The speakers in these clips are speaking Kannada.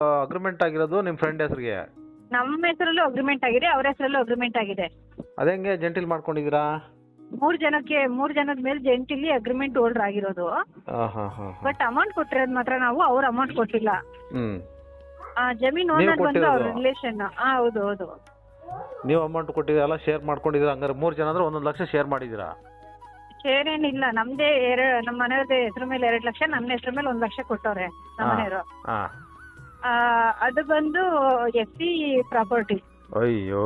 ಅಗ್ರಿಮೆಂಟ್ ಆಗಿರೋದು ನಿಮ್ಮ ಫ್ರೆಂಡ್ ಹೆಸರಿಗೆ? ನಮ್ಮ ಹೆಸರಲ್ಲೂ ಅಗ್ರಿಮೆಂಟ್ ಆಗಿದೆ ಅವ್ರ ಹೆಸರಲ್ಲೂ ಅಗ್ರಿಮೆಂಟ್ ಆಗಿದೆ. ಅದೇಂಗೆ ಜೆಂಟಿಲ್ ಮಾಡ್ಕೊಂಡಿದ್ದೀರಾ? ಮೂರ್ ಜನಕ್ಕೆ ಮೂರ್ ಜನದ ಮೇಲೆ ಜೆಂಟಿಲಿ ಅಗ್ರಿಮೆಂಟ್ ಹೋಲ್ಡರ್ ಆಗಿರೋದು. ಹಾಂ ಹಾಂ ಹಾಂ ಬಟ್ ಅಮೌಂಟ್ ಕೊಟ್ಟಿರೋದು ಮಾತ್ರ ನಾವು ಅವ್ರ ಅಮೌಂಟ್ ಕೊಟ್ಟಿಲ್ಲ. ಹ್ಞೂ ಆ, ಜಮೀನ್ ನೀವು ಓನರ್ ಬಂದು ಅವ್ರ ಕೊಟ್ಟಿರೋದು? ರಿಲೇಷನ್ ಹಾ ಹೌದು ಹೌದು. ನೀವು ಅಮೌಂಟ್ ಕೊಟ್ಟಿದ್ದೀರಲ್ಲ ಶೇರ್ ಮಾಡ್ಕೊಂಡಿದ್ದೀರಾ? ಹಂಗಾರೆ ಮೂರು ಜನ ಅಂದ್ರೆ ಒಂದೊಂದು ಲಕ್ಷ ಶೇರ್ ಮಾಡಿದ್ದೀರಾ? ಶೇರ್ ಏನಿಲ್ಲ ನಮ್ದೇ ಎರಡು ನಮ್ಮ ಮನೆಯವ್ರದ್ದು ಹೆಸರು ಮೇಲೆ ಎರಡು ಲಕ್ಷ ನಮ್ಮ ಹೆಸರು ಮೇಲೆ ಒಂದ್ ಲಕ್ಷ ಕೊಟ್ಟವ್ರೆ ನಮ್ಮ ಹಾ. ಮನೆಯವರು. ಹಾಂ. ಅದು ಬಂದು ಎಸ್ ಸಿ ಪ್ರಾಪರ್ಟಿ. ಅಯ್ಯೋ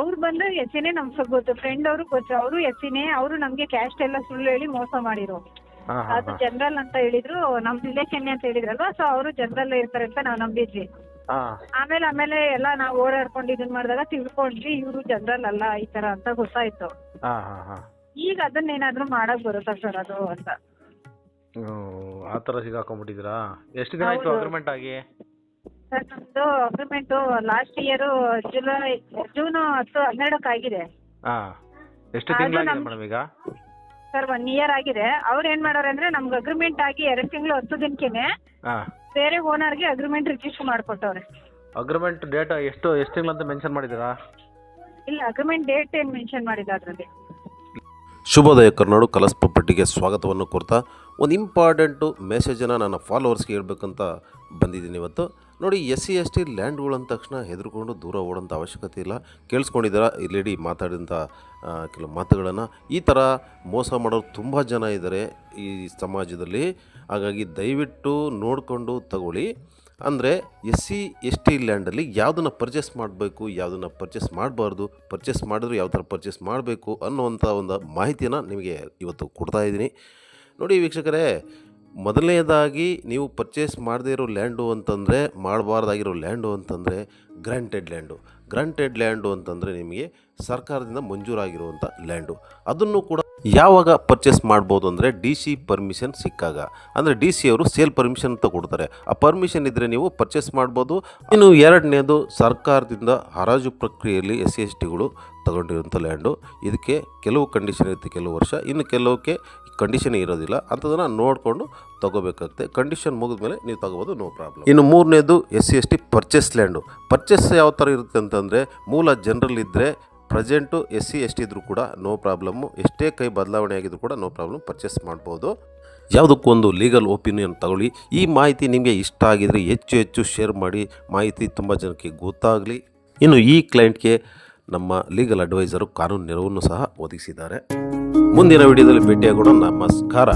ಅವ್ರು ಬಂದು ಎಸ್ ಸಿನೇ ನಮ್ಗೆ ಗೊತ್ತು. ಫ್ರೆಂಡ್ ಅವರು ಗೊತ್ತು. ಅವರು ಎಸ್ ಸಿನೇ ಅವರು ನಮ್ಗೆ ಕ್ಯಾಸ್ಟ್ ಎಲ್ಲ ಸುಳ್ಳು ಹೇಳಿ ಮೋಸ ಮಾಡಿರೋ ಅದು ಜನರಲ್ ಅಂತ ಹೇಳಿದ್ರು ನಮ್ ರಿಲೇಷನ್ ಅಂತ ಹೇಳಿದ್ರಲ್ವಾ? ಸೊ ಅವರು ಜನರಲ್ ಇರ್ತಾರೆ ಅಂತ ನಾವು ನಂಬಿದ್ವಿ. ಆಮೇಲೆ ಆಮೇಲೆ ಎಲ್ಲ ನಾವು ಓಡಾಡ್ಕೊಂಡು ಇದನ್ ಮಾಡಿದಾಗ ತಿಳ್ಕೊಂಡ್ವಿ ಇವರು ಜನರಲ್ ಅಲ್ಲ ಈ ತರ ಅಂತ ಗೊತ್ತಾಯ್ತು. ಈಗ ಅದನ್ನ ಏನಾದ್ರು ಈಗ ಅದನ್ನೇನಾದ್ರೂ ಮಾಡಕ್ ಬರುತ್ತಾ ಸರ್ ಅದು ಅಂತ? ಆ ಥರ ಸಿಗಾಕೊಂಡ್ಬಿಟ್ಟಿದ್ದೀರಾ? ಎಷ್ಟು ದಿನ ಆಯ್ತು ಹೌದು. ಅಗ್ರಿಮೆಂಟ್ ಆಗಿ? ಸರ್ ನಮ್ದು agreement last year July June ಹತ್ತು ಹನ್ನೆರಡಕ್ಕೆ ಆಗಿದೆ. ಹಾಂ ಎಷ್ಟು ಅದು ತಿಂಗಳಾಗಿದೆ ನಮ್- ಮೇಡಮ್ ಈಗ? ಸರ್ ಒನ್ ಇಯರ್ ಆಗಿದೆ. ಅವ್ರು ಏನ್ ಮಾಡೋರು ಅಂದ್ರೆ ನಮ್ಗೆ ಅಗ್ರಿಮೆಂಟ್ ಆಗಿ ಎರಡು ತಿಂಗಳು ಹತ್ತು ದಿನಕ್ಕೇನೆ ಹಾಂ. ಬೇರೆ ಓನರ್ಗೆ ಅಗ್ರಿಮೆಂಟ್ ರಿಜಿಸ್ಟರ್ ಮಾಡ್ಕೊಟ್ಟವ್ರೆ. ಅಗ್ರಿಮೆಂಟ್ ಡೇಟ್ ಎಷ್ಟು ಎಷ್ಟು ಅಂತ ಮೆನ್ಷನ್ ಮಾಡಿದ್ದೀರಾ? ಇಲ್ಲ ಅಗ್ರಿಮೆಂಟ್ ಡೇಟ್ ಏನ್ ಮೆನ್ಷನ್ ಮಾಡಿಲ್ಲ ಅದರಲ್ಲಿ. ಶುಭೋದಯ ಕರ್ನಾಡು ಕಲಸ್ ಸ್ವಾಗತವನ್ನು ಕೊಡ್ತಾ ಒಂದು ಇಂಪಾರ್ಟೆಂಟು ಮೆಸೇಜನ್ನು ನನ್ನ ಫಾಲೋವರ್ಸ್ಗೆ ಹೇಳಬೇಕಂತ ಬಂದಿದ್ದೀನಿ ಇವತ್ತು. ನೋಡಿ, ಎಸ್ ಸಿ, ಎಸ್ ಟಿ ಅಂದ ತಕ್ಷಣ ಹೆದರ್ಕೊಂಡು ದೂರ ಓಡೋಂಥ ಅವಶ್ಯಕತೆ ಇಲ್ಲ. ಕೇಳಿಸ್ಕೊಂಡಿದ್ದೀರಾ? ಈ ಲೇಡಿ ಮಾತಾಡಿದಂಥ ಕೆಲವು ಮಾತುಗಳನ್ನು. ಈ ಥರ ಮೋಸ ಮಾಡೋರು ತುಂಬ ಜನ ಇದ್ದಾರೆ ಈ ಸಮಾಜದಲ್ಲಿ. ಹಾಗಾಗಿ ದಯವಿಟ್ಟು ನೋಡಿಕೊಂಡು ತಗೊಳ್ಳಿ. ಅಂದರೆ ಎಸ್ ಸಿ, ಎಸ್ ಟಿ ಲ್ಯಾಂಡಲ್ಲಿ ಯಾವುದನ್ನು ಪರ್ಚೇಸ್ ಮಾಡಬೇಕು, ಯಾವುದನ್ನು ಪರ್ಚೇಸ್ ಮಾಡಬಾರ್ದು ಪರ್ಚೇಸ್ ಮಾಡಿದ್ರೆ ಯಾವ ಥರ ಪರ್ಚೇಸ್ ಮಾಡಬೇಕು ಅನ್ನುವಂಥ ಒಂದು ಮಾಹಿತಿಯನ್ನು ನಿಮಗೆ ಇವತ್ತು ಕೊಡ್ತಾ ಇದ್ದೀನಿ. ನೋಡಿ ವೀಕ್ಷಕರೇ, ಮೊದಲನೇದಾಗಿ ನೀವು ಪರ್ಚೇಸ್ ಮಾಡದೇ ಇರೋ ಲ್ಯಾಂಡು ಅಂತಂದರೆ, ಮಾಡಬಾರ್ದಾಗಿರೋ ಲ್ಯಾಂಡು ಅಂತಂದರೆ ಗ್ರಾಂಟೆಡ್ ಲ್ಯಾಂಡು. ಗ್ರಾಂಟೆಡ್ ಲ್ಯಾಂಡು ಅಂತಂದರೆ ನಿಮಗೆ ಸರ್ಕಾರದಿಂದ ಮಂಜೂರಾಗಿರುವಂಥ ಲ್ಯಾಂಡು. ಅದನ್ನು ಕೂಡ ಯಾವಾಗ ಪರ್ಚೇಸ್ ಮಾಡ್ಬೋದು ಅಂದರೆ ಡಿ ಸಿ ಪರ್ಮಿಷನ್ ಸಿಕ್ಕಾಗ. ಅಂದರೆ ಡಿ ಸಿ ಅವರು ಸೇಲ್ ಪರ್ಮಿಷನ್ ಅಂತ ಕೊಡ್ತಾರೆ ಆ ಪರ್ಮಿಷನ್ ಇದ್ದರೆ ನೀವು ಪರ್ಚೇಸ್ ಮಾಡ್ಬೋದು. ಇನ್ನು ಎರಡನೇದು ಸರ್ಕಾರದಿಂದ ಹರಾಜು ಪ್ರಕ್ರಿಯೆಯಲ್ಲಿ ಎಸ್ ಸಿ ಎಸ್ ಟಿಗಳು ತಗೊಂಡಿರುವಂಥ ಲ್ಯಾಂಡು ಇದಕ್ಕೆ ಕೆಲವು ಕಂಡೀಷನ್ ಇರುತ್ತೆ ಕೆಲವು ವರ್ಷ. ಇನ್ನು ಕೆಲವಕ್ಕೆ ಕಂಡೀಷನ್ ಇರೋದಿಲ್ಲ. ಅಂಥದನ್ನು ನೋಡಿಕೊಂಡು ತಗೋಬೇಕಾಗುತ್ತೆ. ಕಂಡೀಷನ್ ಮುಗಿದ ಮೇಲೆ ನೀವು ತಗೋಬೋದು ನೋ ಪ್ರಾಬ್ಲಮ್ ಇನ್ನು ಮೂರನೇದು S C S T purchase land purchase ಯಾವ ಥರ ಇರುತ್ತೆ ಅಂತಂದರೆ, ಮೂಲ ಜನರಲ್ ಇದ್ದರೆ present S C S T ಇದ್ದರೂ ಕೂಡ ನೋ ಪ್ರಾಬ್ಲಮ್ಮು ಎಷ್ಟೇ ಕೈ ಬದಲಾವಣೆ ಆಗಿದ್ರು ಕೂಡ ನೋ ಪ್ರಾಬ್ಲಮ್ ಪರ್ಚೇಸ್ ಮಾಡ್ಬೋದು. ಯಾವುದಕ್ಕೊಂದು ಲೀಗಲ್ ಒಪಿನಿಯನ್ ತಗೊಳ್ಳಿ. ಈ ಮಾಹಿತಿ ನಿಮಗೆ ಇಷ್ಟ ಆಗಿದರೆ ಹೆಚ್ಚು ಹೆಚ್ಚು ಶೇರ್ ಮಾಡಿ. ಮಾಹಿತಿ ತುಂಬ ಜನಕ್ಕೆ ಗೊತ್ತಾಗಲಿ. ಇನ್ನು ಈ ಕ್ಲೈಂಟ್ಗೆ ನಮ್ಮ ಲೀಗಲ್ ಅಡ್ವೈಸರು ಕಾನೂನು ನೆರವನ್ನು ಸಹ ಒದಗಿಸಿದ್ದಾರೆ. ಮುಂದಿನ ವಿಡಿಯೋದಲ್ಲಿ ಭೇಟಿಯಾಗೋಣ. ನಮಸ್ಕಾರ.